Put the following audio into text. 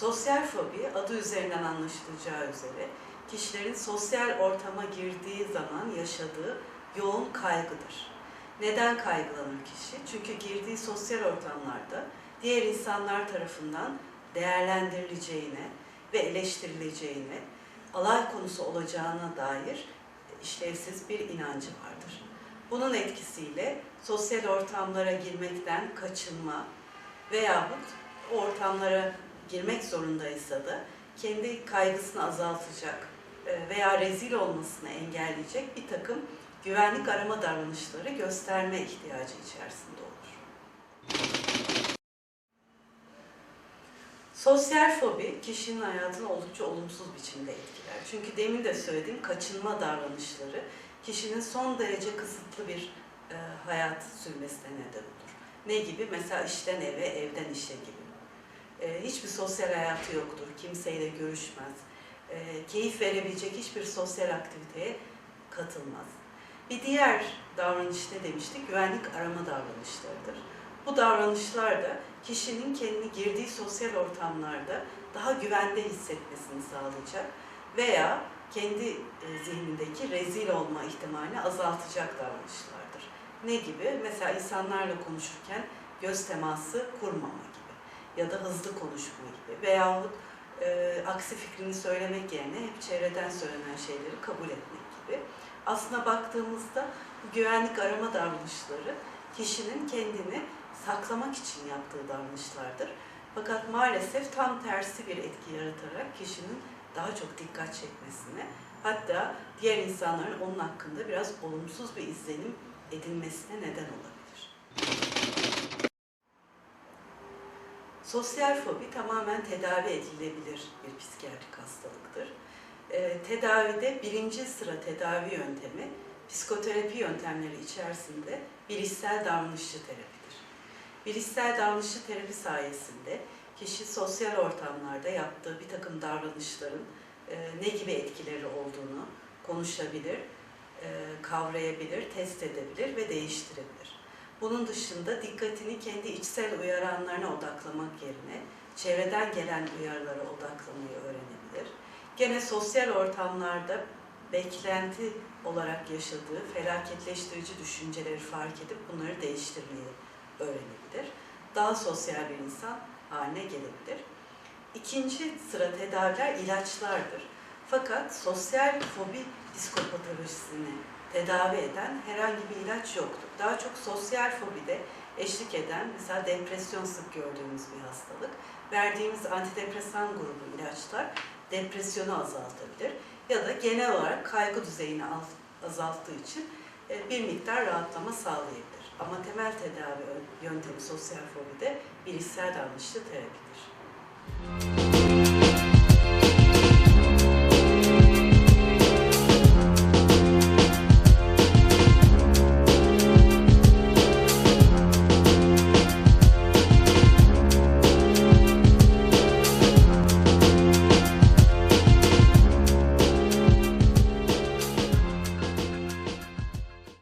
Sosyal fobi adı üzerinden anlaşılacağı üzere kişilerin sosyal ortama girdiği zaman yaşadığı yoğun kaygıdır. Neden kaygılanır kişi? Çünkü girdiği sosyal ortamlarda diğer insanlar tarafından değerlendirileceğine ve eleştirileceğine, alay konusu olacağına dair işlevsiz bir inancı vardır. Bunun etkisiyle sosyal ortamlara girmekten kaçınma veyahut ortamlara girmek zorundaysa da kendi kaygısını azaltacak e, veya rezil olmasını engelleyecek bir takım güvenlik arama davranışları gösterme ihtiyacı içerisinde olur. Sosyal fobi kişinin hayatını oldukça olumsuz biçimde etkiler. Çünkü demin de söylediğim kaçınma davranışları kişinin son derece kısıtlı bir e, hayat sürmesine neden olur. Ne gibi? Mesela işten eve, evden işe gibi. E, hiçbir sosyal hayatı yoktur, kimseyle görüşmez, e, keyif verebilecek hiçbir sosyal aktiviteye katılmaz. Bir diğer davranış ne demiştik? Güvenlik arama davranışlarıdır. Bu davranışlar da kişinin kendini girdiği sosyal ortamlarda daha güvende hissetmesini sağlayacak veya kendi e, zihnindeki rezil olma ihtimalini azaltacak davranışlardır. Ne gibi? Mesela insanlarla konuşurken göz teması kurmama gibi ya da hızlı konuşma gibi veyahut e, aksi fikrini söylemek yerine hep çevreden söylenen şeyleri kabul etmek gibi. Aslına baktığımızda güvenlik arama davranışları kişinin kendini saklamak için yaptığı davranışlardır. Fakat maalesef tam tersi bir etki yaratarak kişinin daha çok dikkat çekmesine, hatta diğer insanların onun hakkında biraz olumsuz bir izlenim edilmesine neden olabilir. Sosyal fobi tamamen tedavi edilebilir bir psikiyatrik hastalıktır. Ee, tedavide birinci sıra tedavi yöntemi psikoterapi yöntemleri içerisinde bilişsel davranışçı terapidir. Bilişsel davranışçı terapi sayesinde kişi sosyal ortamlarda yaptığı bir takım davranışların e, ne gibi etkileri olduğunu konuşabilir, e, kavrayabilir, test edebilir ve değiştirebilir. Bunun dışında dikkatini kendi içsel uyaranlarına odaklamak yerine çevreden gelen uyarılara odaklamayı öğrenebilir. Gene sosyal ortamlarda beklenti olarak yaşadığı felaketleştirici düşünceleri fark edip bunları değiştirmeyi öğrenebilir. Daha sosyal bir insan haline gelebilir. İkinci sıra tedaviler ilaçlardır. Fakat sosyal fobi psikopatolojisini tedavi eden herhangi bir ilaç yoktur. Daha çok sosyal fobide eşlik eden mesela depresyon sık gördüğümüz bir hastalık. Verdiğimiz antidepresan grubu ilaçlar depresyonu azaltabilir ya da genel olarak kaygı düzeyini azalttığı için e, bir miktar rahatlama sağlayabilir. Ama temel tedavi yöntemi sosyal fobide bilişsel davranışçı terapidir.